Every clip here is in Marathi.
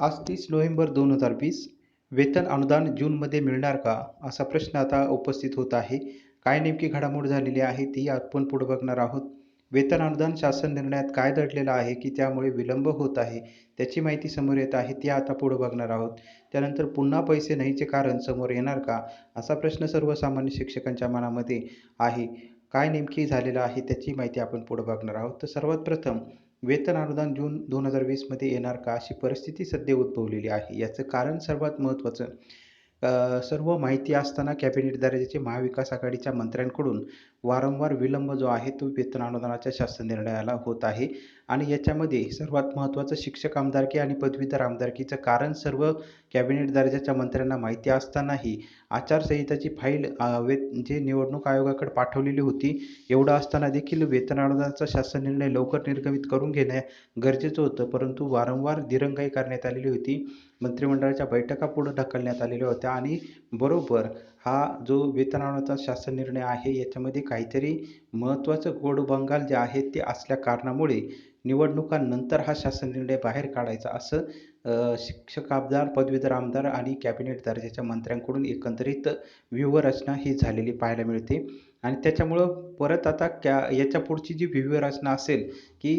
आज तीस नोव्हेंबर दोन हजार वीस. वेतन अनुदान जूनमध्ये मिळणार का? असा प्रश्न आता उपस्थित होत आहे. काय नेमकी घडामोड झालेली आहे ती आपण पुढे बघणार आहोत. वेतन अनुदान शासन निर्णयात काय दडलेलं आहे की त्यामुळे विलंब होत आहे त्याची माहिती समोर येत आहे ती आता पुढे बघणार आहोत. त्यानंतर पुन्हा पैसे नाहीचे कारण समोर येणार का? असा प्रश्न सर्वसामान्य शिक्षकांच्या मनामध्ये आहे. काय नेमकी झालेलं आहे त्याची माहिती आपण पुढे बघणार आहोत. तर सर्वात प्रथम वेतन अनुदान जून दोन हजार वीसमध्ये येणार का अशी परिस्थिती सध्या उद्भवलेली आहे? याचं कारण सर्वात महत्त्वाचं सर्व माहिती असताना कॅबिनेट दर्जाचे महाविकास आघाडीच्या मंत्र्यांकडून वारंवार विलंब जो आहे तो वेतन अनुदानाच्या शासन निर्णयाला होत आहे. आणि याच्यामध्ये सर्वात महत्त्वाचं शिक्षक आमदारकी आणि पदवीधर आमदारकीचं कारण सर्व कॅबिनेट दर्जाच्या मंत्र्यांना माहिती असतानाही आचारसंहिताची फाईल वे जे निवडणूक आयोगाकडे पाठवलेली होती एवढं असताना देखील वेतन शासन निर्णय लवकर निर्गमित करून घेणे गरजेचं होतं. परंतु वारंवार दिरंगाई करण्यात आलेली होती. मंत्रिमंडळाच्या बैठका पुढं ढकलण्यात आलेल्या होत्या आणि बरोबर हा जो वेतन शासन निर्णय आहे याच्यामध्ये काहीतरी महत्त्वाचं गोड बंगाल जे आहे ते असल्या कारणामुळे निवडणुकांनंतर हा शासन निर्णय बाहेर काढायचा असं शिक्षक आमदार पदवीधर आमदार आणि कॅबिनेट दर्जाच्या मंत्र्यांकडून एकंदरीत व्यूहरचना ही झालेली पाहायला मिळते. आणि त्याच्यामुळं परत आता क्या याच्या पुढची जी व्यूहरचना असेल की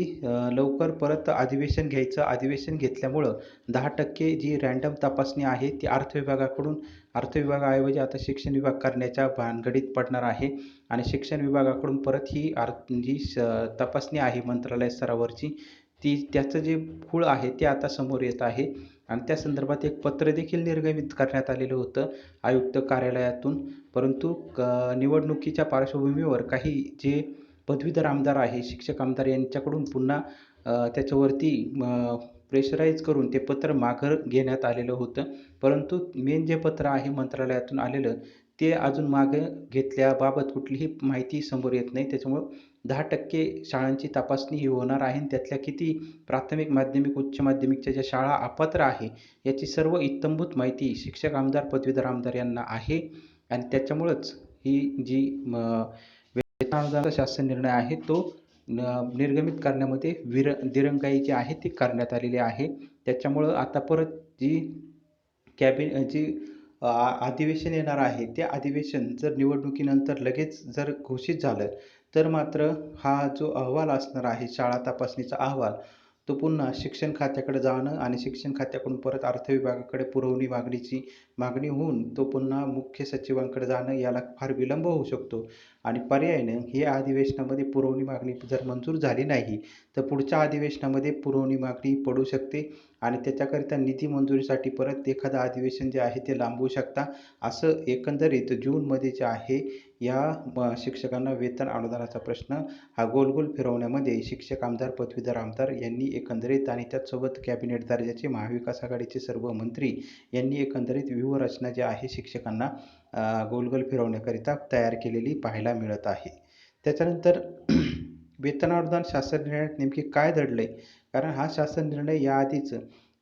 लवकर परत अधिवेशन घ्यायचं अधिवेशन घेतल्यामुळं दहा टक्के जी रँडम तपासणी आहे ती अर्थ विभागाकडून अर्थ विभागाऐवजी आता शिक्षण विभाग करण्याच्या भानगडीत पडणार आहे. आणि शिक्षण विभागाकडून परत ही अर्थ जी श तपासणी आहे मंत्रालय स्तरावरची ती त्याचं जे खूळ आहे ते आता समोर येत आहे. आणि त्या संदर्भात एक पत्र देखील निर्गमित करण्यात आलेलं होतं आयुक्त कार्यालयातून. परंतु क निवडणुकीच्या पार्श्वभूमीवर काही जे पदवीधर आमदार आहे शिक्षक आमदार यांच्याकडून पुन्हा त्याच्यावरती प्रेशराईज करून ते पत्र माघार घेण्यात आलेलं होतं. परंतु मेन जे पत्र आहे मंत्रालयातून आलेलं ते अजून मागं घेतल्याबाबत कुठलीही माहिती समोर येत नाही. त्याच्यामुळं दहा टक्के शाळांची तपासणी ही होणार आहे आणि त्यातल्या किती प्राथमिक माध्यमिक उच्च माध्यमिकच्या ज्या शाळा अपात्र आहे याची सर्व इत्यंभूत माहिती शिक्षक आमदार पदवीधर आमदार यांना आहे. आणि त्याच्यामुळंच ही जी म, वेतन शासन निर्णय आहे तो न- निर्गमित करण्यामध्ये विर दिरंगाई जी आहे ती करण्यात आलेली आहे. त्याच्यामुळं आता परत जी कॅबिन जी अधिवेशन येणार आहे ते अधिवेशन जर निवडणुकीनंतर लगेच जर घोषित झालं तर मात्र हा जो अहवाल असणार आहे शाळा तपासणीचा अहवाल तो पुन्हा शिक्षण खात्याकडे जाणं आणि शिक्षण खात्याकडून परत अर्थ विभागाकडे पुरवणी मागणीची मागणी होऊन तो पुन्हा मुख्य सचिवांकडे जाणं याला फार विलंब होऊ शकतो. आणि पर्यायनं हे अधिवेशनामध्ये पुरवणी मागणी जर मंजूर झाली नाही तर पुढच्या अधिवेशनामध्ये पुरवणी मागणी पडू शकते आणि त्याच्याकरिता निधी मंजुरीसाठी परत एखादं अधिवेशन जे आहे ते लांबवू शकता. असं एकंदरीत जूनमध्ये जे आहे या म शिक्षकांना वेतन अनुदानाचा प्रश्न हा गोलगोल फिरवण्यामध्ये शिक्षक आमदार पदवीधर आमदार यांनी एकंदरीत आणि त्याचसोबत कॅबिनेट दर्जाचे महाविकास आघाडीचे सर्व मंत्री यांनी एकंदरीत व्यूहरचना जी आहे शिक्षकांना गोलगोल फिरवण्याकरिता तयार केलेली पाहायला मिळत आहे. त्याच्यानंतर वेतन अनुदान शासन निर्णयात नेमके काय दडले कारण हा शासन निर्णय याआधीच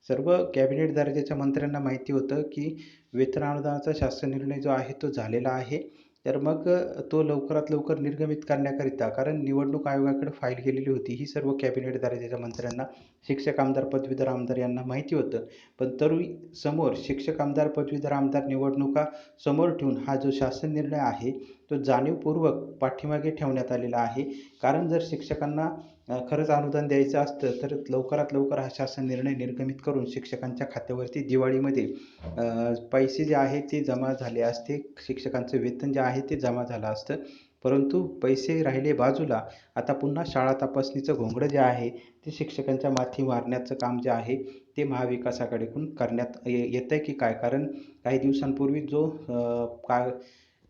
सर्व कॅबिनेट दर्जाच्या मंत्र्यांना माहिती होतं की वेतन अनुदानाचा शासन निर्णय जो आहे तो झालेला आहे. तर मग तो लवकरात लवकर निर्गमित करण्याकरिता कारण निवडणूक आयोगाकडे फाईल गेलेली होती ही सर्व कॅबिनेट दर्जाच्या मंत्र्यांना शिक्षक आमदार पदवीधर आमदार यांना माहिती होतं. पण तरी समोर शिक्षक आमदार पदवीधर आमदार निवडणुका समोर ठेवून हा जो शासन निर्णय आहे तो जाणीवपूर्वक पाठीमागे ठेवण्यात आलेला आहे. कारण जर शिक्षकांना खरंच अनुदान द्यायचं असतं तर लवकरात लवकर हा शासन निर्णय निर्गमित करून शिक्षकांच्या खात्यावरती दिवाळीमध्ये पैसे जे आहे ते जमा झाले असते. शिक्षकांचं वेतन जे आहे ते जमा झालं असतं. परंतु पैसे राहिले बाजूला. आता पुन्हा शाळा तपासणीचं घोंगडं जे आहे ते शिक्षकांच्या माथी मारण्याचं काम जे आहे ते महाविकास आघाडीकडून करण्यात ये येतं आहे की काय? कारण काही दिवसांपूर्वी जो का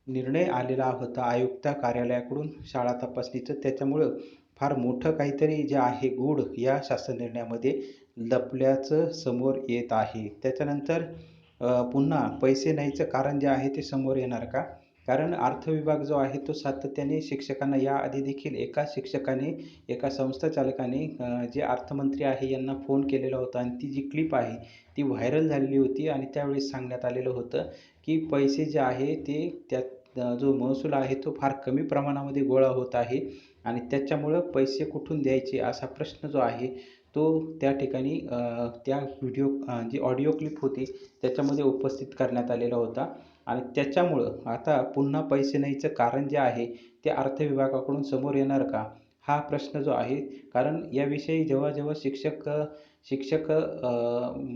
निर्णय आलेला होता आयुक्त कार्यालयाकडून शाळा तपासणीचं त्याच्यामुळं फार मोठं काहीतरी जे आहे गूढ या शासन निर्णयामध्ये लपल्याचं समोर येत आहे. त्याच्यानंतर पुन्हा पैसे नाहीचं कारण जे आहे ते समोर येणार का? कारण अर्थ विभाग जो आहे तो सातत्याने शिक्षकांना याआधी देखील एका शिक्षकाने एका संस्था चालकाने जे अर्थमंत्री आहे यांना फोन केलेला होता आणि ती जी क्लिप आहे ती व्हायरल झालेली होती आणि त्यावेळेस सांगण्यात आलेलं होतं की पैसे जे आहे ते त्या जो महसूल आहे तो फार कमी प्रमाणामध्ये गोळा होत आहे आणि त्याच्यामुळं पैसे कुठून द्यायचे असा प्रश्न जो आहे तो त्या ठिकाणी त्या व्हिडिओ जी ऑडिओ क्लिप होती त्याच्यामध्ये उपस्थित करण्यात आलेला होता. आणि त्याच्यामुळं आता पुन्हा पैसे नाहीचं कारण जे आहे ते अर्थ विभागाकडून समोर येणार का? हा प्रश्न जो आहे कारण याविषयी जेव्हा जेव्हा शिक्षक शिक्षक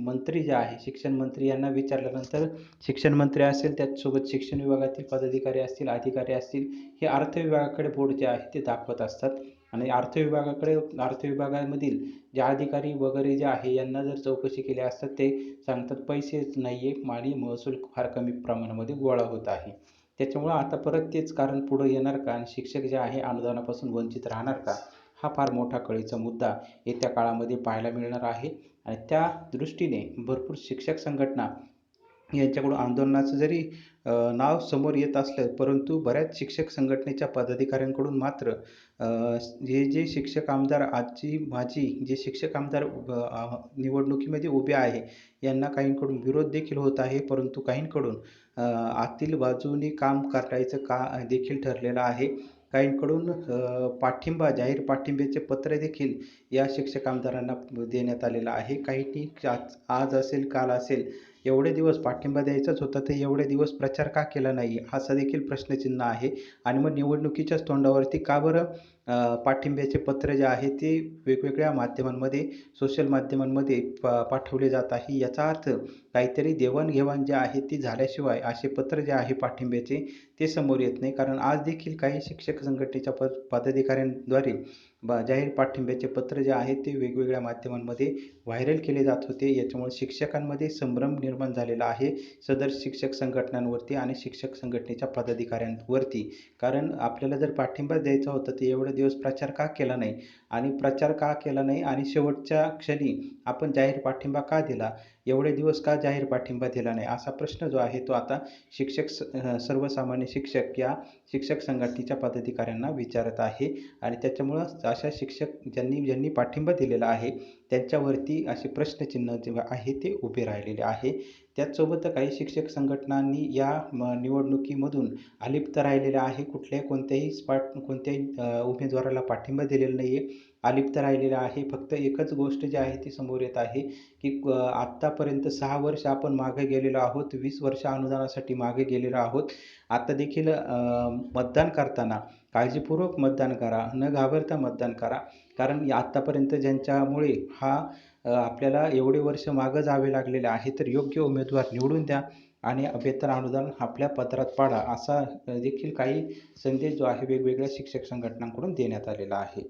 मंत्री जे आहे शिक्षण मंत्री यांना विचारल्यानंतर शिक्षण मंत्री असेल त्याचसोबत शिक्षण विभागातील पदाधिकारी असतील अधिकारी असतील हे अर्थ विभागाकडे बोर्ड जे आहे ते दाखवत असतात. आणि अर्थ विभागाकडे अर्थ विभागामधील जे अधिकारी वगैरे जे आहे यांना जर चौकशी केली असतात ते सांगतात पैसेच नाही आहे आणि महसूल फार कमी प्रमाणामध्ये गोळा होत आहे. त्याच्यामुळं आता परत तेच कारण पुढं येणार का? आणि शिक्षक जे आहे अनुदानापासून वंचित राहणार का? हा फार मोठा कळीचा मुद्दा येत्या काळामध्ये पाहायला मिळणार आहे. आणि त्या दृष्टीने भरपूर शिक्षक संघटना यांच्याकडून आंदोलनाचं जरी नाव समोर येत असलं परंतु बऱ्याच शिक्षक संघटनेच्या पदाधिकाऱ्यांकडून मात्र हे जे शिक्षक आमदार आजची माझी जे शिक्षक आमदार उभ- निवडणुकीमध्ये उभे आहे यांना काहींकडून विरोध देखील होत आहे परंतु काहींकडून आतील बाजूने काम करायचं का देखील ठरलेलं आहे. काहींकडून पाठिंबा जाहीर पाठिंब्याचे पत्र देखील या शिक्षक आमदारांना देण्यात आलेलं आहे. काहींनी आज आज असेल काल असेल एवढे दिवस पाठिंबा द्यायचाच होता तर एवढे दिवस प्रचार का केला नाही? असा देखील प्रश्नचिन्ह आहे. आणि मग निवडणुकीच्याच तोंडावरती का बरं पाठिंब्याचे पत्र जे आहे ते वेगवेगळ्या माध्यमांमध्ये सोशल माध्यमांमध्ये प पाठवले जात आहे. याचा अर्थ काहीतरी देवाणघेवाण जे आहे ती झाल्याशिवाय असे पत्र जे आहे पाठिंब्याचे ते समोर येत नाही. कारण आज देखील काही शिक्षक संघटनेच्या पद पदाधिकाऱ्यांद्वारे बा जाहीर पाठिंब्याचे पत्र जे आहे ते वेगवेगळ्या माध्यमांमध्ये व्हायरल केले जात होते. याच्यामुळे शिक्षकांमध्ये संभ्रम निर्माण झालेला आहे. सदर शिक्षक संघटनांवरती आणि शिक्षक संघटनेच्या पदाधिकाऱ्यांवरती. कारण आपल्याला जर पाठिंबा द्यायचा होता तर एवढे दिवस प्रचार का केला नाही? आणि प्रचार का केला नाही? आणि शेवटच्या क्षणी आपण जाहीर पाठिंबा का दिला? एवढे दिवस का जाहीर पाठिंबा दिला नाही? असा प्रश्न जो आहे तो आता शिक्षक स सर्वसामान्य शिक्षक या शिक्षक संघटनेच्या पदाधिकाऱ्यांना विचारत आहे. आणि त्याच्यामुळं अशा शिक्षक ज्यांनी ज्यांनी पाठिंबा दिलेला आहे त्यांच्यावरती असे प्रश्नचिन्ह जे आहे ते उभे राहिलेले आहे. त्याचसोबत काही शिक्षक संघटनांनी या म निवडणुकीमधून अलिप्त राहिलेल्या आहे. कुठल्याही कोणत्याही स्पाट कोणत्याही उमेदवाराला पाठिंबा दिलेला नाही आहे अलिप्त राहिलेला आहे. फक्त एकच गोष्ट जी आहे ती समोर येत आहे की आत्तापर्यंत सहा वर्ष आपण मागे गेलेलो आहोत. वीस वर्ष अनुदानासाठी मागे गेलेलो आहोत. आता देखील मतदान करताना काळजीपूर्वक मतदान करा. न घाबरता मतदान करा. कारण या आत्तापर्यंत ज्यांच्यामुळे हा आपल्याला एवढे वर्ष मागं जावे लागलेले आहे तर योग्य उमेदवार निवडून द्या आणि वेतन अनुदान आपल्या पत्रात पाडा. असा देखील काही संदेश जो आहे वेगवेगळ्या शिक्षक संघटनांकडून देण्यात आलेला आहे.